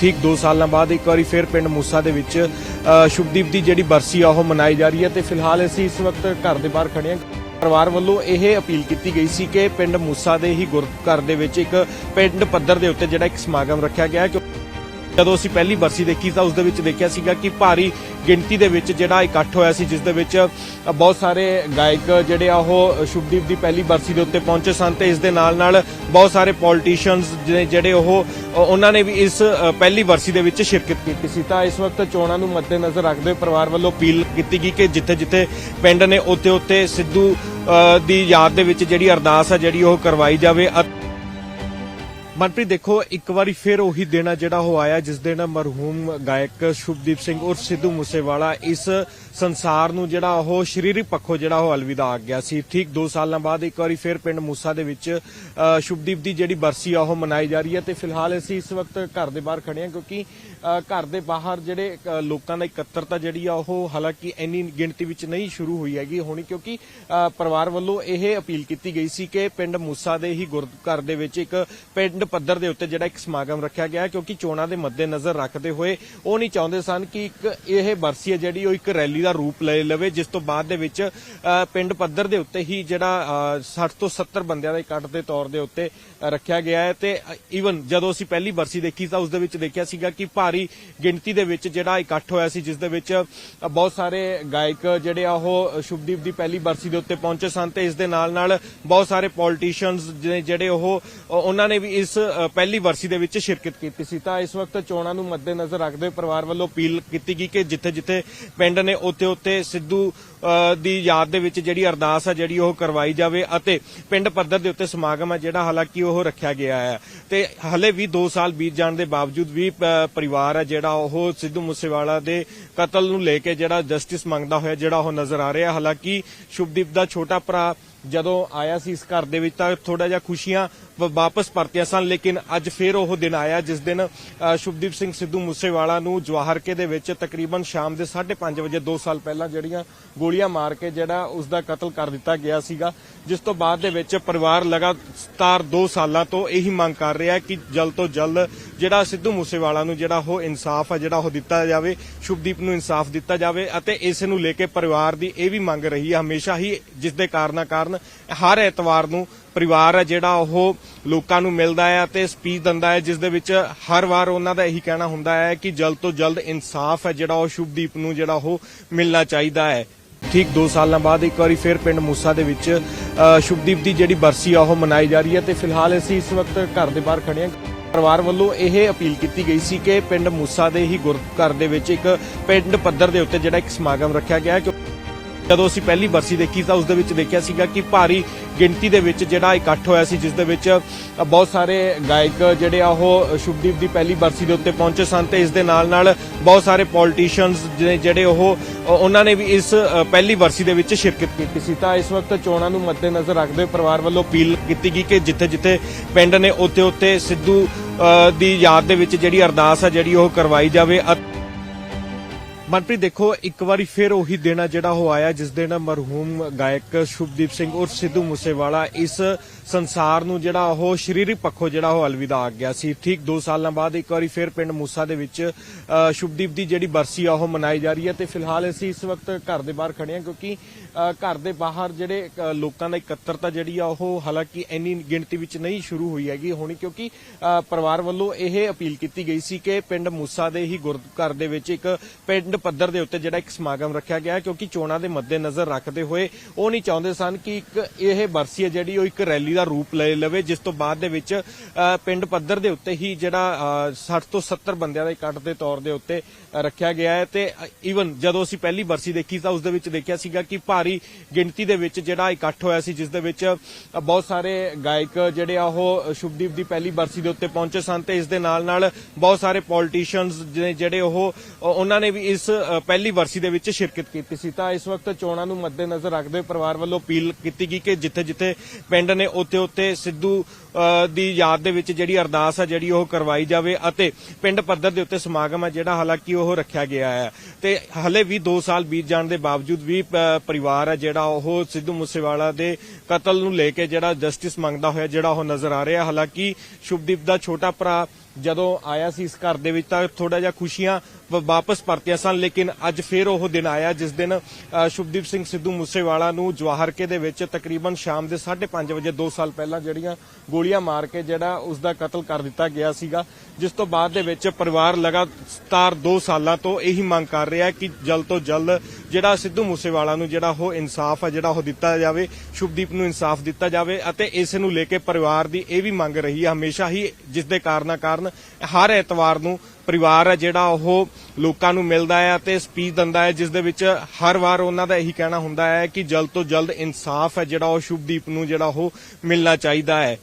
ਠੀਕ 2 ਸਾਲਾਂ ਬਾਅਦ ਇੱਕ ਵਾਰੀ ਫਿਰ ਪਿੰਡ ਮੂਸਾ ਦੇ ਵਿੱਚ ਸ਼ੁਭਦੀਪ ਦੀ ਜਿਹੜੀ ਬਰਸੀ ਆ, ਉਹ ਮਨਾਈ ਜਾ ਰਹੀ ਹੈ ਤੇ ਫਿਲਹਾਲ ਅਸੀਂ ਇਸ ਵਕਤ ਘਰ ਦੇ ਬਾਹਰ ਖੜੇ ਹਾਂ। ਪਰਿਵਾਰ ਵੱਲੋਂ ਇਹ ਅਪੀਲ ਕੀਤੀ ਗਈ ਸੀ ਕਿ ਪਿੰਡ ਮੂਸਾ ਦੇ ਹੀ ਗੁਰ ਦੇ ਵਿੱਚ ਇੱਕ ਪਿੰਡ ਪੱਧਰ ਦੇ ਉੱਤੇ ਜਿਹੜਾ ਇੱਕ ਸਮਾਗਮ ਰੱਖਿਆ ਗਿਆ ਹੈ ਜਦੋਂ ਅਸੀਂ ਪਹਿਲੀ ਬਰਸੀ ਦੇਖੀ ਤਾਂ ਉਸ ਦੇ ਵਿੱਚ ਦੇਖਿਆ ਸੀਗਾ ਕਿ ਭਾਰੀ ਗਿਣਤੀ ਦੇ ਵਿੱਚ ਜਿਹੜਾ ਇਕੱਠ ਹੋਇਆ ਸੀ, ਜਿਸ ਦੇ ਵਿੱਚ ਬਹੁਤ ਸਾਰੇ ਗਾਇਕ ਜਿਹੜੇ ਆ ਉਹ ਸ਼ੁਭਦੀਪ ਦੀ ਪਹਿਲੀ ਬਰਸੀ ਦੇ ਉੱਤੇ ਪਹੁੰਚੇ ਸਨ ਤੇ ਇਸ ਦੇ ਨਾਲ ਨਾਲ ਬਹੁਤ ਸਾਰੇ ਪੋਲੀਟੀਸ਼ੀਅਨਸ ਜਿਹੜੇ ਉਹ ਉਹਨਾਂ ਨੇ ਵੀ ਇਸ ਪਹਿਲੀ ਬਰਸੀ ਦੇ ਵਿੱਚ ਸ਼ਿਰਕਤ ਕੀਤੀ ਸੀ। ਤਾਂ ਇਸ ਵਕਤ ਚੋਣਾਂ ਨੂੰ ਮੱਦੇਨਜ਼ਰ ਰੱਖਦੇ ਹੋਏ ਪਰਿਵਾਰ ਵੱਲੋਂ ਅਪੀਲ ਕੀਤੀ ਗਈ ਕਿ ਜਿੱਥੇ ਜਿੱਥੇ ਪਿੰਡ ਨੇ ਉੱਥੇ ਉੱਥੇ ਸਿੱਧੂ ਦੀ ਯਾਦ ਦੇ ਵਿੱਚ ਜਿਹੜੀ ਅਰਦਾਸ ਹੈ ਜਿਹੜੀ ਉਹ ਕਰਵਾਈ ਜਾਵੇ। ਮਨਪ੍ਰੀਤ, ਦੇਖੋ, ਇੱਕ ਵਾਰੀ ਫਿਰ ਉਹੀ ਦਿਨ ਆ ਜਿਹੜਾ ਉਹ ਆਇਆ, ਜਿਸ ਦਿਨ ਮਰਹੂਮ ਗਾਇਕ ਸ਼ੁਭਦੀਪ ਸਿੰਘ ਉਰਫ ਸਿੱਧੂ ਮੂਸੇਵਾਲਾ ਇਸ ਸੰਸਾਰ ਨੂੰ ਜਿਹੜਾ ਉਹ ਸਰੀਰਕ ਪੱਖੋਂ ਜਿਹੜਾ ਉਹ ਅਲਵਿਦਾ ਆ ਗਿਆ ਸੀ। ਠੀਕ 2 ਸਾਲਾਂ ਬਾਅਦ ਇੱਕ ਵਾਰੀ ਫਿਰ ਪਿੰਡ ਮੂਸਾ ਦੇ ਵਿੱਚ ਸ਼ੁਭਦੀਪ ਦੀ ਜਿਹੜੀ ਬਰਸੀ ਆ, ਉਹ ਮਨਾਈ ਜਾ ਰਹੀ ਹੈ ਤੇ ਫਿਲਹਾਲ ਅਸੀਂ ਇਸ ਵਕਤ ਘਰ ਦੇ ਬਾਹਰ ਖੜੇ ਹਾਂ ਕਿਉਂਕਿ ਘਰ ਦੇ ਬਾਹਰ ਜਿਹੜੇ ਲੋਕਾਂ ਦਾ ਇਕੱਤਰਤਾ ਜਿਹੜੀ ਆ, ਉਹ ਹਾਲਾਂਕਿ ਇੰਨੀ ਗਿਣਤੀ ਵਿੱਚ ਨਹੀਂ ਸ਼ੁਰੂ ਹੋਈ ਹੈਗੀ ਹੋਣੀ ਕਿਉਂਕਿ ਪਰਿਵਾਰ ਵੱਲੋਂ ਇਹ ਅਪੀਲ ਕੀਤੀ ਗਈ ਸੀ ਕਿ ਪਿੰਡ ਮੂਸਾ ਦੇ ਹੀ ਗੁਰ ਦੇ ਵਿੱਚ ਇੱਕ ਪਿੰਡ ਪੱਧਰ ਦੇ ਉੱਤੇ ਜਿਹੜਾ ਇੱਕ ਸਮਾਗਮ ਰੱਖਿਆ ਗਿਆ ਕਿਉਂਕਿ ਚੋਣਾਂ ਦੇ ਮੱਦੇਨਜ਼ਰ ਰੱਖਦੇ ਹੋਏ ਉਹ ਨਹੀਂ ਚਾਹੁੰਦੇ ਸਨ ਕਿ ਇੱਕ ਇਹ ਬਰਸੀ ਹੈ ਜਿਹੜੀ ਉਹ ਇੱਕ ਰੈਲੀ ਦਾ ਰੂਪ ਲੈ ਲਵੇ ਜਿਸ ਤੋਂ ਬਾਅਦ ਦੇ ਵਿੱਚ ਪਿੰਡ ਪੱਧਰ ਦੇ ਉੱਤੇ ਹੀ ਜਿਹੜਾ ਅ, 60 ਤੋਂ 70 ਬੰਦਿਆਂ ਦਾ ਇਕੱਠ ਦੇ ਤੌਰ ਦੇ ਉੱਤੇ ਰੱਖਿਆ ਗਿਆ ਹੈ ਤੇ ਈਵਨ ਜਦੋਂ ਅਸੀਂ ਪਹਿਲੀ ਬਰਸੀ ਦੇਖੀ ਤਾਂ ਉਸ ਦੇ ਵਿੱਚ ਦੇਖਿਆ ਸੀਗਾ ਕਿ ਭਾਰੀ ਗਿਣਤੀ ਦੇ ਵਿੱਚ ਜਿਹੜਾ ਇਕੱਠ ਹੋਇਆ ਸੀ ਜਿਸ ਦੇ ਵਿੱਚ ਬਹੁਤ ਸਾਰੇ ਗਾਇਕ ਜਿਹੜੇ ਆ ਉਹ ਸ਼ੁਭਦੀਪ ਦੀ ਪਹਿਲੀ ਬਰਸੀ ਦੇ ਉੱਤੇ ਪਹੁੰਚੇ ਸਨ ਤੇ ਇਸ ਦੇ ਨਾਲ ਨਾਲ ਬਹੁਤ ਸਾਰੇ ਪੋਲੀਟੀਸ਼ੀਅਨਸ ਜਿਹੜੇ ਉਹ ਉਹਨਾਂ ਨੇ ਵੀ ਇਸ ਅ, ਪਹਿਲੀ ਵਰਸੀ ਦੇ ਵਿੱਚ ਸ਼ਿਰਕਤ ਕੀਤੀ ਸੀ। ਤਾਂ ਇਸ ਵਕਤ ਚੋਣਾਂ ਨੂੰ ਮੱਦੇਨਜ਼ਰ ਰੱਖਦੇ ਹੋਏ ਪਰਿਵਾਰ ਵੱਲੋਂ ਅਪੀਲ ਕੀਤੀ ਗਈ ਕਿ ਜਿੱਥੇ ਜਿੱਥੇ ਪਿੰਡ ਨੇ ਉੱਥੇ ਉੱਥੇ ਸਿੱਧੂ ਦੀ ਯਾਦ ਦੇ ਵਿੱਚ ਜਿਹੜੀ ਅਰਦਾਸ ਹੈ ਜਿਹੜੀ ਉਹ ਕਰਵਾਈ ਜਾਵੇ ਅਤੇ ਪਿੰਡ ਪੱਧਰ ਦੇ ਉੱਤੇ ਸਮਾਗਮ ਹੈ ਜਿਹੜਾ ਹਾਲਾਂਕਿ ਉਹ ਰੱਖਿਆ ਗਿਆ ਹੈ ਤੇ ਹਲੇ ਵੀ 2 ਸਾਲ ਬੀਤ ਜਾਣ ਦੇ ਬਾਵਜੂਦ ਵੀ ਪਰਿਵਾਰ ਹੈ ਜਿਹੜਾ ਉਹ ਸਿੱਧੂ ਮੂਸੇਵਾਲਾ ਦੇ ਕਤਲ ਨੂੰ ਲੈ ਕੇ ਜਿਹੜਾ ਜਸਟਿਸ ਮੰਗਦਾ ਹੋਇਆ ਜਿਹੜਾ ਉਹ ਨਜ਼ਰ ਆ ਰਿਹਾ। ਹਾਲਾਂਕਿ ਸ਼ੁਭਦੀਪ ਦਾ ਛੋਟਾ ਭਰਾ ਜਦੋਂ ਆਇਆ ਸੀ ਇਸ ਘਰ ਦੇ ਵਿੱਚ ਤਾਂ ਥੋੜਾ ਜਿਹਾ ਖੁਸ਼ੀਆਂ ਵਾਪਸ ਪਰਤੀਆਂ। ਸਨ, ਲੇਕਿਨ ਅੱਜ ਫੇਰ ਉਹ ਦਿਨ ਆਇਆ, ਜਿਸ ਦਿਨ ਸ਼ੁਭਦੀਪ ਸਿੰਘ ਸਿੱਧੂ ਮੂਸੇਵਾਲਾ ਨੂੰ ਜਵਾਹਰਕੇ ਦੇ ਵਿੱਚ ਤਕਰੀਬਨ ਸ਼ਾਮ ਦੇ 5:30 ਵਜੇ 2 ਸਾਲ ਪਹਿਲਾਂ ਜਿਹੜੀਆਂ ਗੋਲੀਆਂ ਮਾਰ ਕੇ ਜਿਹੜਾ ਉਸ ਦਾ ਕਤਲ ਕਰ ਦਿੱਤਾ ਗਿਆ ਸੀਗਾ, ਜਿਸ ਤੋਂ ਬਾਅਦ ਦੇ ਵਿੱਚ ਪਰਿਵਾਰ ਲਗਾਤਾਰ 2 ਸਾਲਾਂ ਤੋਂ ਇਹੀ ਮੰਗ ਕਰ ਰਿਹਾ ਕਿ ਜਲਦ ਤੋਂ ਜਲਦ ਜਿਹੜਾ ਸਿੱਧੂ ਮੂਸੇਵਾਲਾ ਨੂੰ ਜਿਹੜਾ ਉਹ ਇਨਸਾਫ ਹੈ ਜਿਹੜਾ ਉਹ ਦਿੱਤਾ ਜਾਵੇ, ਸ਼ੁਭਦੀਪ ਨੂੰ ਇਨਸਾਫ ਦਿੱਤਾ ਜਾਵੇ ਅਤੇ ਇਸ ਨੂੰ ਲੈ ਕੇ ਪਰਿਵਾਰ ਦੀ ਇਹ ਵੀ ਮੰਗ ਰਹੀ ਹੈ ਹਮੇਸ਼ਾ ਹੀ, ਜਿਸ ਦੇ ਕਾਰਨਾਂ ਕਾਰਨ ਹਰ ਐਤਵਾਰ ਨੂੰ ਪਰਿਵਾਰ ਹੈ ਜਿਹੜਾ ਉਹ ਲੋਕਾਂ ਨੂੰ ਮਿਲਦਾ ਹੈ ਅਤੇ ਸਪੀਚ ਦਿੰਦਾ ਹੈ ਜਿਸ ਦੇ ਵਿੱਚ ਹਰ ਵਾਰ ਉਹਨਾਂ ਦਾ ਇਹੀ ਕਹਿਣਾ ਹੁੰਦਾ ਹੈ ਕਿ ਜਲਦ ਤੋਂ ਜਲਦ ਇਨਸਾਫ ਹੈ ਜਿਹੜਾ ਉਹ ਸ਼ੁਭਦੀਪ ਨੂੰ ਜਿਹੜਾ ਉਹ ਮਿਲਣਾ ਚਾਹੀਦਾ ਹੈ। ਠੀਕ 2 ਸਾਲਾਂ ਬਾਅਦ ਇੱਕ ਵਾਰੀ ਫਿਰ ਪਿੰਡ ਮੂਸਾ ਦੇ ਵਿੱਚ ਸ਼ੁਭਦੀਪ ਦੀ ਜਿਹੜੀ ਬਰਸੀ ਆ ਉਹ ਮਨਾਈ ਜਾ ਰਹੀ ਹੈ ਤੇ ਫਿਲਹਾਲ ਅਸੀਂ ਇਸ ਵਕਤ ਘਰ ਦੇ ਬਾਹਰ ਖੜੇ ਹਾਂ। ਪਰਿਵਾਰ ਵੱਲੋਂ ਇਹ ਅਪੀਲ ਕੀਤੀ ਗਈ ਸੀ ਕਿ ਪਿੰਡ ਮੂਸਾ ਦੇ ਹੀ ਗੁਰ ਦੇ ਵਿੱਚ ਇੱਕ ਪਿੰਡ ਪੱਧਰ ਦੇ ਉੱਤੇ ਜਿਹੜਾ ਇੱਕ ਸਮਾਗਮ ਰੱਖਿਆ ਗਿਆ ਹੈ ਜਦੋਂ ਅਸੀਂ ਪਹਿਲੀ ਬਰਸੀ ਦੇਖੀ ਤਾਂ ਉਸ ਦੇ ਵਿੱਚ ਦੇਖਿਆ ਸੀਗਾ ਕਿ ਭਾਰੀ ਗਿਣਤੀ ਦੇ ਵਿੱਚ ਜਿਹੜਾ ਇਕੱਠ ਹੋਇਆ ਸੀ ਜਿਸ ਦੇ ਵਿੱਚ ਬਹੁਤ ਸਾਰੇ ਗਾਇਕ ਜਿਹੜੇ ਆ ਉਹ ਸ਼ੁਭਦੀਪ ਦੀ ਪਹਿਲੀ ਬਰਸੀ ਦੇ ਉੱਤੇ ਪਹੁੰਚੇ ਸਨ ਤੇ ਇਸ ਦੇ ਨਾਲ ਨਾਲ ਬਹੁਤ ਸਾਰੇ ਪੋਲੀਟੀਸ਼ੀਅਨਸ ਜਿਹੜੇ ਉਹ ਉਹਨਾਂ ਨੇ ਵੀ ਇਸ ਪਹਿਲੀ ਬਰਸੀ ਦੇ ਵਿੱਚ ਸ਼ਿਰਕਤ ਕੀਤੀ ਸੀ। ਤਾਂ ਇਸ ਵਕਤ ਚੋਣਾਂ ਨੂੰ ਮੱਦੇਨਜ਼ਰ ਰੱਖਦੇ ਹੋਏ ਪਰਿਵਾਰ ਵੱਲੋਂ ਅਪੀਲ ਕੀਤੀ ਗਈ ਕਿ ਜਿੱਥੇ ਜਿੱਥੇ ਪਿੰਡ ਨੇ ਉੱਥੇ ਉੱਥੇ ਸਿੱਧੂ ਦੀ ਯਾਦ ਦੇ ਵਿੱਚ ਜਿਹੜੀ ਅਰਦਾਸ ਆ, ਜਿਹੜੀ ਉਹ ਕਰਵਾਈ ਜਾਵੇ। ਮਨਪ੍ਰੀਤ, ਦੇਖੋ, ਇੱਕ ਵਾਰੀ ਫਿਰ ਉਹੀ ਦਿਨ ਆ ਜਿਹੜਾ ਉਹ ਆਇਆ, ਜਿਸ ਦਿਨ ਮਰਹੂਮ ਗਾਇਕ ਸ਼ੁਭਦੀਪ ਸਿੰਘ ਉਰਫ ਸਿੱਧੂ ਮੂਸੇਵਾਲਾ ਇਸ ਸੰਸਾਰ ਨੂੰ ਜਿਹੜਾ ਉਹ ਸਰੀਰਕ ਪੱਖੋਂ ਜਿਹੜਾ ਉਹ ਅਲਵਿਦਾ ਆ ਗਿਆ ਸੀ। ਠੀਕ 2 ਸਾਲਾਂ ਬਾਅਦ ਇੱਕ ਵਾਰੀ ਫਿਰ ਪਿੰਡ ਮੂਸਾ ਦੇ ਵਿੱਚ ਸ਼ੁਭਦੀਪ ਦੀ ਜਿਹੜੀ ਬਰਸੀ ਆ, ਉਹ ਮਨਾਈ ਜਾ ਰਹੀ ਹੈ ਤੇ ਫਿਲਹਾਲ ਅਸੀਂ ਇਸ ਵਕਤ ਘਰ ਦੇ ਬਾਹਰ ਖੜੇ ਹਾਂ ਕਿਉਂਕਿ ਘਰ ਦੇ ਬਾਹਰ ਜਿਹੜੇ ਲੋਕਾਂ ਦਾ ਇਕੱਤਰਤਾ ਜਿਹੜੀ ਆ, ਉਹ ਹਾਲਾਂਕਿ ਇੰਨੀ ਗਿਣਤੀ ਵਿੱਚ ਨਹੀਂ ਸ਼ੁਰੂ ਹੋਈ ਹੈਗੀ ਹੋਣੀ ਕਿਉਂਕਿ ਪਰਿਵਾਰ ਵੱਲੋਂ ਇਹ ਅਪੀਲ ਕੀਤੀ ਗਈ ਸੀ ਕਿ ਪਿੰਡ ਮੂਸਾ ਦੇ ਹੀ ਗੁਰ, ਘਰ ਦੇ ਵਿੱਚ ਇੱਕ ਪਿੰਡ ਪੱਧਰ ਦੇ ਉੱਤੇ ਜਿਹੜਾ ਇੱਕ ਸਮਾਗਮ ਰੱਖਿਆ ਗਿਆ ਕਿਉਂਕਿ ਚੋਣਾਂ ਦੇ ਮੱਦੇਨਜ਼ਰ ਰੱਖਦੇ ਹੋਏ ਉਹ ਨਹੀਂ ਚਾਹੁੰਦੇ ਸਨ ਕਿ ਇੱਕ ਇਹ ਬਰਸੀ ਹੈ ਜਿਹੜੀ ਉਹ ਇੱਕ ਰੈਲੀ ਦਾ ਰੂਪ ਲੈ ਲਵੇ ਜਿਸ ਤੋਂ ਬਾਅਦ ਦੇ ਵਿੱਚ ਪਿੰਡ ਪੱਧਰ ਦੇ ਉੱਤੇ ਹੀ ਜਿਹੜਾ ਅ, 60 ਤੋਂ 70 ਬੰਦਿਆਂ ਦਾ ਇਕੱਠ ਦੇ ਤੌਰ ਦੇ ਉੱਤੇ ਰੱਖਿਆ ਗਿਆ ਹੈ ਤੇ ਈਵਨ ਜਦੋਂ ਅਸੀਂ ਪਹਿਲੀ ਬਰਸੀ ਦੇਖੀ ਤਾਂ ਉਸ ਦੇ ਵਿੱਚ ਦੇਖਿਆ ਸੀਗਾ ਕਿ ਭਾਰੀ ਗਿਣਤੀ ਦੇ ਵਿੱਚ ਜਿਹੜਾ ਇਕੱਠ ਹੋਇਆ ਸੀ ਜਿਸ ਦੇ ਵਿੱਚ ਬਹੁਤ ਸਾਰੇ ਗਾਇਕ ਜਿਹੜੇ ਆ ਉਹ ਸ਼ੁਭਦੀਪ ਦੀ ਪਹਿਲੀ ਬਰਸੀ ਦੇ ਉੱਤੇ ਪਹੁੰਚੇ ਸਨ ਤੇ ਇਸ ਦੇ ਨਾਲ ਨਾਲ ਬਹੁਤ ਸਾਰੇ ਪੋਲੀਟੀਸ਼ੀਅਨਸ ਜਿਹੜੇ ਉਹ ਉਹਨਾਂ ਨੇ ਵੀ ਇਸ ਪਹਿਲੀ ਬਰਸੀ ਦੇ ਵਿੱਚ ਸ਼ਿਰਕਤ ਕੀਤੀ ਸੀ। ਤਾਂ ਇਸ ਵਕਤ ਚੋਣਾਂ ਨੂੰ ਮੱਦੇਨਜ਼ਰ ਰੱਖਦੇ ਹੋਏ ਪਰਿਵਾਰ ਵੱਲੋਂ ਅਪੀਲ ਕੀਤੀ ਗਈ ਕਿ ਜਿੱਥੇ ਜਿੱਥੇ ਪਿੰਡ ਨੇ ਉੱਥੇ ਉੱਥੇ ਸਿੱਧੂ ਦੀ ਯਾਦ ਦੇ ਵਿੱਚ ਜਿਹੜੀ ਅਰਦਾਸ ਹੈ ਜਿਹੜੀ ਉਹ ਕਰਵਾਈ ਜਾਵੇ ਅਤੇ ਪਿੰਡ ਪੱਧਰ ਦੇ ਉੱਤੇ ਸਮਾਗਮ ਹੈ ਜਿਹੜਾ ਹਾਲਾਂਕਿ ਉਹ ਰੱਖਿਆ ਗਿਆ ਹੈ ਤੇ ਹਲੇ ਵੀ 2 ਸਾਲ ਬੀਤ ਜਾਣ ਦੇ ਬਾਵਜੂਦ ਵੀ ਪਰਿਵਾਰ ਹੈ ਜਿਹੜਾ ਉਹ ਸਿੱਧੂ ਮੂਸੇਵਾਲਾ ਦੇ ਕਤਲ ਨੂੰ ਲੈ ਕੇ ਜਿਹੜਾ ਜਸਟਿਸ ਮੰਗਦਾ ਹੋਇਆ, ਜਿਹੜਾ ਉਹ ਨਜ਼ਰ ਆ ਰਿਹਾ। ਹਾਲਾਂਕਿ ਸ਼ੁਭਦੀਪ ਦਾ ਛੋਟਾ ਭਰਾ ਜਦੋਂ ਆਇਆ ਸੀ ਇਸ ਘਰ ਦੇ ਵਿੱਚ ਤਾਂ ਥੋੜਾ ਜਿਹਾ ਖੁਸ਼ੀਆਂ ਵਾਪਸ ਪਰਤੀਆਂ ਸਨ, ਲੇਕਿਨ ਅੱਜ ਫਿਰ ਉਹ ਦਿਨ ਆਇਆ, ਜਿਸ ਦਿਨ ਸ਼ੁਭਦੀਪ ਸਿੰਘ ਸਿੱਧੂ ਮੂਸੇਵਾਲਾ ਨੂੰ ਜਵਾਹਰਕੇ ਦੇ ਵਿੱਚ ਤਕਰੀਬਨ ਸ਼ਾਮ ਦੇ 5:30 ਵਜੇ 2 ਸਾਲ ਪਹਿਲਾਂ ਜਿਹੜੀਆਂ ਗੋਲੀਆਂ ਮਾਰ ਕੇ ਜਿਹੜਾ ਉਸ ਦਾ ਕਤਲ ਕਰ ਦਿੱਤਾ ਗਿਆ ਸੀਗਾ, ਜਿਸ ਤੋਂ ਬਾਅਦ ਦੇ ਵਿੱਚ ਪਰਿਵਾਰ ਲਗਾਤਾਰ 2 ਸਾਲਾਂ ਤੋਂ ਇਹੀ ਮੰਗ ਕਰ ਰਿਹਾ ਕਿ ਜਲਦ ਤੋਂ ਜਲਦ ਜਿਹੜਾ ਸਿੱਧੂ ਮੂਸੇਵਾਲਾ ਨੂੰ ਜਿਹੜਾ ਉਹ ਇਨਸਾਫ ਹੈ, ਜਿਹੜਾ ਉਹ ਦਿੱਤਾ ਜਾਵੇ, ਸ਼ੁਭਦੀਪ ਨੂੰ ਇਨਸਾਫ ਦਿੱਤਾ ਜਾਵੇ ਅਤੇ ਇਸ ਨੂੰ ਲੈ ਕੇ ਪਰਿਵਾਰ ਦੀ ਇਹ ਵੀ ਮੰਗ ਰਹੀ ਹੈ, ਹਮੇਸ਼ਾ ਹੀ ਜਿਸ ਦੇ ਕਾਰਨਾਂ ਕਾਰਨ ਹਰ ਐਤਵਾਰ ਨੂੰ ਪਰਿਵਾਰ ਹੈ ਜਿਹੜਾ ਉਹ ਲੋਕਾਂ ਨੂੰ ਮਿਲਦਾ ਹੈ ਅਤੇ ਸਪੀਚ ਦਿੰਦਾ ਹੈ, ਜਿਸ ਦੇ ਵਿੱਚ ਹਰ ਵਾਰ ਉਹਨਾਂ ਦਾ ਇਹੀ ਕਹਿਣਾ ਹੁੰਦਾ ਹੈ ਕਿ ਜਲਦ ਤੋਂ ਜਲਦ ਇਨਸਾਫ ਹੈ ਜਿਹੜਾ ਉਹ ਸ਼ੁਭਦੀਪ ਨੂੰ ਜਿਹੜਾ ਉਹ ਮਿਲਣਾ ਚਾਹੀਦਾ ਹੈ।